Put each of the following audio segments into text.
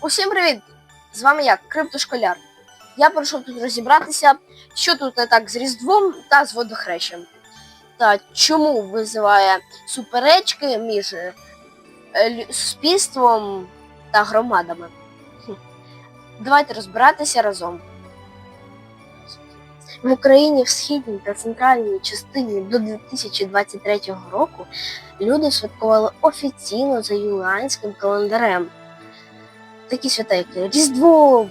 Усім привіт! З вами я, Криптошколяр. Я прийшов тут розібратися, що тут не так з Різдвом та з водохрещем. Та чому визиває суперечки між е, суспільством та громадами. Давайте розбиратися разом. В Україні в східній та центральній частині до 2023 року люди святкували офіційно за юліанським календарем такі свята, як Різдво,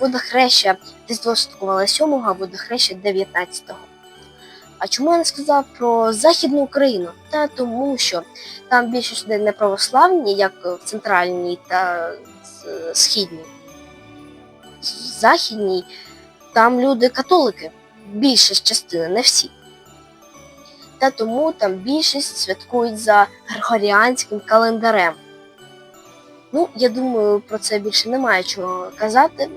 водохреща. Різдво святкували 7 а водохреща 19-го. А чому я не сказав про Західну Україну? Та тому, що там більше людей не православні, як в центральній та східній. В західній там люди католики, більшість частини, не всі. Та тому там більшість святкують за григоріанським календарем. Ну, я думаю, про це більше немає чого казати.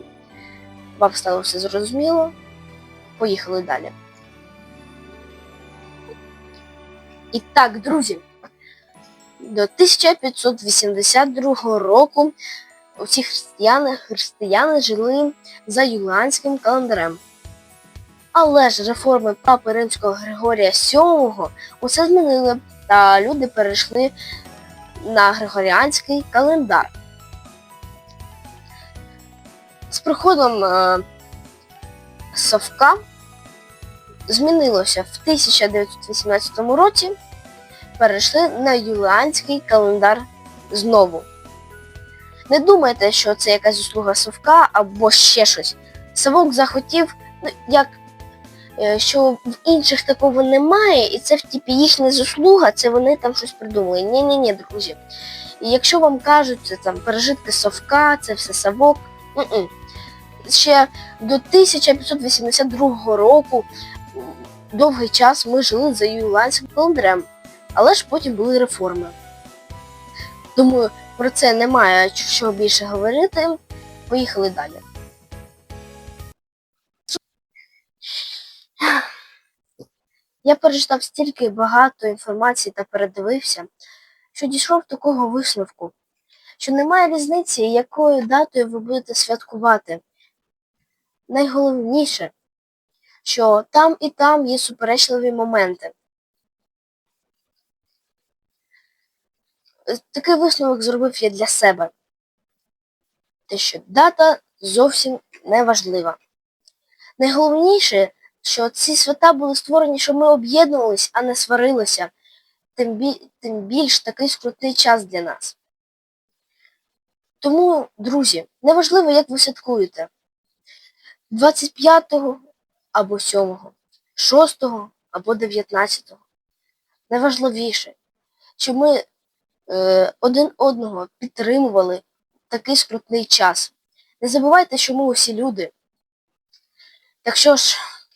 Вам стало все зрозуміло. Поїхали далі. І так, друзі, до 1582 року усі християни, християни жили за юліанським календарем. Але ж реформи папи Римського Григорія VII усе змінили, та люди перейшли на Григоріанський календар. З приходом е, Совка змінилося в 1918 році, перейшли на юліанський календар знову. Не думайте, що це якась заслуга Совка або ще щось. Савок захотів, ну, як, що в інших такого немає, і це в типі їхня заслуга, це вони там щось придумали. Ні-ні-ні, друзі. І якщо вам кажуть, це там пережитки совка, це все совок. м-м. Ще до 1582 року довгий час ми жили за юліанським календарем, але ж потім були реформи. Думаю, про це немає що більше говорити. Поїхали далі. Я перечитав стільки багато інформації та передивився, що дійшов такого висновку, що немає різниці, якою датою ви будете святкувати. Найголовніше, що там і там є суперечливі моменти. Е, Такий висновок зробив я для себе. Те, що дата зовсім не важлива. Найголовніше, що ці свята були створені, щоб ми об'єднувались, а не сварилися. Тим, бі... тим більш такий скрутний час для нас. Тому, друзі, неважливо, як ви святкуєте. 25-го або 7-го, 6-го або 19-го. Найважливіше, щоб ми е, один одного підтримували такий скрутний час. Не забувайте, що ми усі люди. Так що ж,